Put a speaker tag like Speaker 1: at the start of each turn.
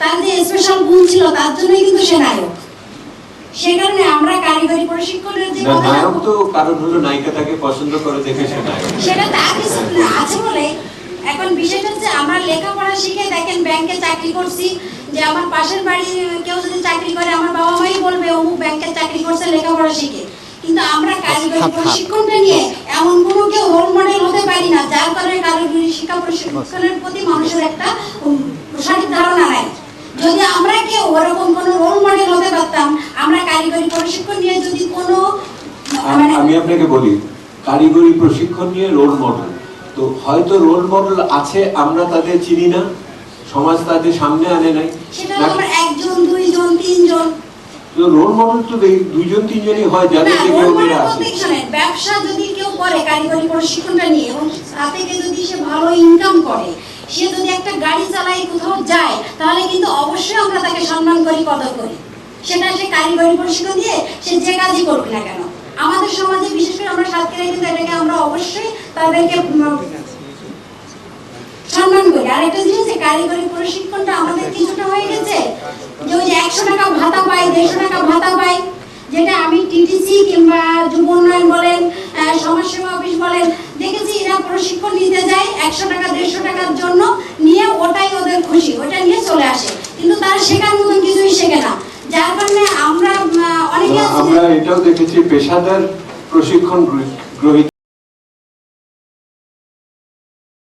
Speaker 1: তার যে স্পেশাল গুণ ছিল তার জন্যই কিন্তু সে নায়ক। সে কারণে আমরা কারিগরি প্রশিক্ষণের যে কথা
Speaker 2: নায়ক তো কারণ হলো নায়িকা তাকে পছন্দ করে দেখে সে নায়ক।
Speaker 1: সেটা তার কিছু আছে বলে। এখন বিষয়টা হচ্ছে আমরা লেখাপড়া শিখে দেখেন ব্যাংকে চাকরি করছি যে আমার পাশের বাড়ি কেউ যদি চাকরি করে আমার বাবা মাই বলবে অমুক ব্যাংকে চাকরি করছে লেখাপড়া শিখে। কিন্তু আমরা কারিগরি প্রশিক্ষণটা নিয়ে এমন কোনো কেউ রোল মডেল হতে পারি না যার কারণে কারিগরি শিক্ষা প্রশিক্ষণের প্রতি মানুষের একটা উম, সঠিক ধারণা নাই যদি আমরা কেউ ওরকম কোনো রোল মডেল হতে পারতাম। আমরা কারিগরি প্রশিক্ষণ নিয়ে যদি কোনো মানে
Speaker 2: আমি আপনাকে বলি কারিগরি প্রশিক্ষণ নিয়ে রোল মডেল তো হয়তো রোল মডেল আছে আমরা তাদের চিনি না সমাজ তাদের সামনে আনে নাই।
Speaker 1: একজন দুইজন তিনজন।
Speaker 2: রোল মডেল তো দুইজন তিনজনই হয় যাদের থেকে
Speaker 1: ওর মানে ব্যবসা যদি কেউ করে কারিগরি প্রশিক্ষণটা নিয়ে এবং তা থেকে যদি সে ভালো ইনকাম করে সে যদি একটা গাড়ি চালায় কোথাও যায় তাহলে কিন্তু অবশ্যই আমরা তাকে সম্মান করি কদর করি। সেটা সে কারিগরি প্রশিক্ষণ দিয়ে সে যে কাজই করুক না কেন। আমাদের সমাজে, বিশেষ করে আমরা সাতক্ষীরায় কিন্তু আমরা অবশ্যই তাদেরকে সম্মান করি। আর একটা জিনিস কারিগরি প্রশিক্ষণটা আমাদের কিছুটা হয়ে গেছে। যে ওই যে একশো টাকা ভাতা পাই, দেড়শো টাকা ভাতা পাই, যেটা আমি টিটিসি কিংবা যুব উন্নয়ন বলেন সমাজসেবা অফিস বলেন, দেখেছি এরা প্রশিক্ষণ নিতে যায়, একশো টাকা, দেড়শো টাকার জন্য নিয়ে ওটাই ওদের খুশি ওটা নিয়ে চলে আসে কিন্তু তারা শেখার মতন কিছুই শেখে না যার কারণে আমরা আহ, অনেকে আছে যে-
Speaker 2: আমরা এটাও দেখেছি পেশাদার প্রশিক্ষণ গ্রহী-